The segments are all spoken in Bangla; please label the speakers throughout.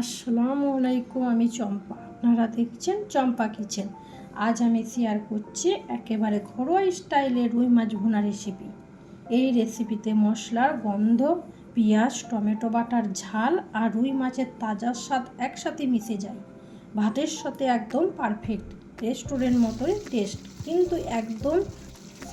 Speaker 1: আসসালামু আলাইকুম, আমি চম্পা। আপনারা দেখছেন চম্পা কিচেন। আজ আমি শেয়ার করছি একেবারে ঘরোয়া স্টাইলে রুই মাছ ভুনা রেসিপি এই রেসিপিতে মশলার গন্ধ, পেঁয়াজ, টমেটো বাটার ঝাল আর রুই মাছের তাজা স্বাদ একসাথে মিশে যায়। ভাতের সাথে একদম পারফেক্ট রেস্টুরেন্ট মতোই টেস্ট কিন্তু একদম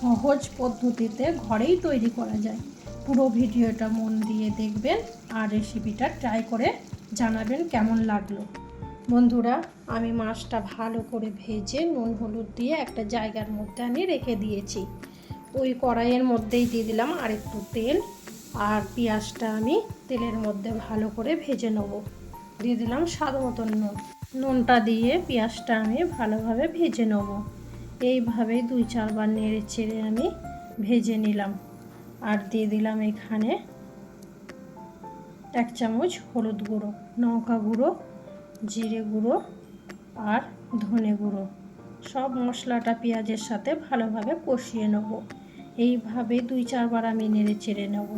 Speaker 1: সহজ পদ্ধতিতে ঘরেই তৈরি করা যায়। পুরো ভিডিওটা মন দিয়ে দেখবেন আর রেসিপিটা ট্রাই করে জানাবেন কেমন লাগল। বন্ধুরা, আমি মাছটা ভালো করে ভেজে নুন হলুদ দিয়ে একটা জায়গার মধ্যে আমি রেখে দিয়েছি। ওই কড়াইয়ের মধ্যেই দিয়ে দিলাম আর একটু তেল আর পেঁয়াজটা আমি তেলের মধ্যে ভালো করে ভেজে নেব। দিয়ে দিলাম স্বাদ মতন নুন। নুনটা দিয়ে পেঁয়াজটা আমি ভালোভাবে ভেজে নেব। এইভাবেই দুই চারবার নেড়ে চেড়ে আমি ভেজে নিলাম। আর দিয়ে দিলাম এখানে এক চামচ হলুদ গুঁড়ো লঙ্কা গুঁড়ো, জিরে গুঁড়ো আর ধনে গুঁড়ো। সব মশলাটা পেঁয়াজের সাথে ভালোভাবে কষিয়ে নেব। এইভাবে দুই চারবার আমি নেড়ে চেড়ে নেব।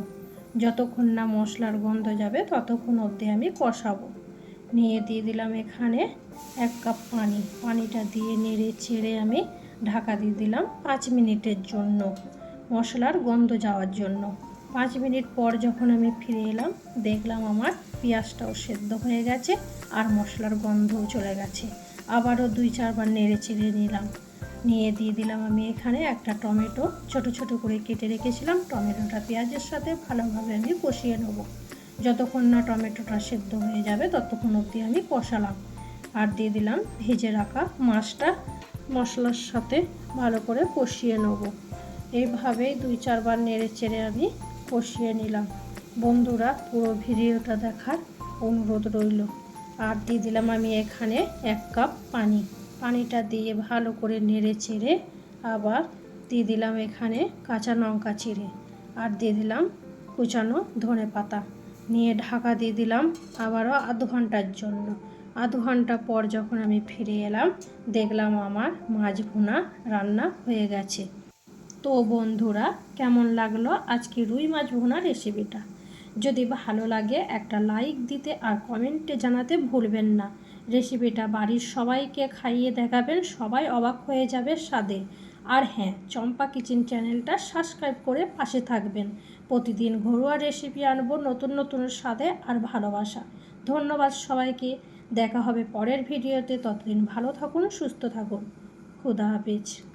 Speaker 1: যতক্ষণ না মশলার গন্ধ যাবে, ততক্ষণ অবধি আমি কষাবো। নিয়ে দিয়ে দিলাম এখানে এক কাপ পানি। পানিটা দিয়ে নেড়ে চেড়ে আমি ঢাকা দিয়ে দিলাম পাঁচ মিনিটের জন্য। মশলার গন্ধ যাওয়ার জন্য। পাঁচ মিনিট পর যখন আমি ফিরে এলাম, দেখলাম আমার পেঁয়াজটাও সেদ্ধ হয়ে গেছে আর মশলার গন্ধও চলে গেছে। আবারও দুই চারবার নেড়ে চেড়ে নিলাম। নিয়ে দিয়ে দিলাম আমি এখানে একটা টমেটো। ছোট ছোট করে কেটে রেখেছিলাম। টমেটোটা পেঁয়াজের সাথে ভালোভাবে আমি কষিয়ে নেব। যতক্ষণ না টমেটোটা সেদ্ধ হয়ে যাবে, ততক্ষণ অবধি আমি কষালাম। আর দিয়ে দিলাম ভেজে রাখা মাছটা। মশলার সাথে ভালো করে কষিয়ে নেব। এইভাবেই দুই চারবার নেড়ে চেড়ে আমি কষিয়ে নিলাম। বন্ধুরা, পুরো ভিডিওটা দেখার অনুরোধ রইল। আর দিয়ে দিলাম আমি এখানে এক কাপ পানি। পানিটা দিয়ে ভালো করে নেড়ে চেড়ে আবার দিয়ে দিলাম এখানে কাঁচা লঙ্কা চিড়ে। আর দিয়ে দিলাম কুচানো ধনে পাতা। নিয়ে ঢাকা দিয়ে দিলাম আবারও আধ ঘণ্টার জন্য। আধ ঘণ্টা পর যখন আমি ফিরে এলাম, দেখলাম আমার মাছ ভুনা রান্না হয়ে গেছে। তো বন্ধুরা, কেমন লাগল আজকে রুই মাছ ভুনা রেসিপিটা যদি ভালো লাগে একটা লাইক দিতে আর কমেন্টে জানাতে ভুলবেন না। রেসিপিটা বাড়ির সবাইকে খাইয়ে দেখাবেন, সবাই অবাক হয়ে যাবে স্বাদে। আর হ্যাঁ চম্পা কিচেন চ্যানেলটা সাবস্ক্রাইব করে পাশে থাকবেন। প্রতিদিন ঘরোয়া রেসিপি আনব নতুন নতুন স্বাদে আর ভালোবাসা। ধন্যবাদ সবাইকে। দেখা হবে পরের ভিডিওতে ততদিন ভালো থাকুন, সুস্থ থাকুন। খুদা হাফিজ।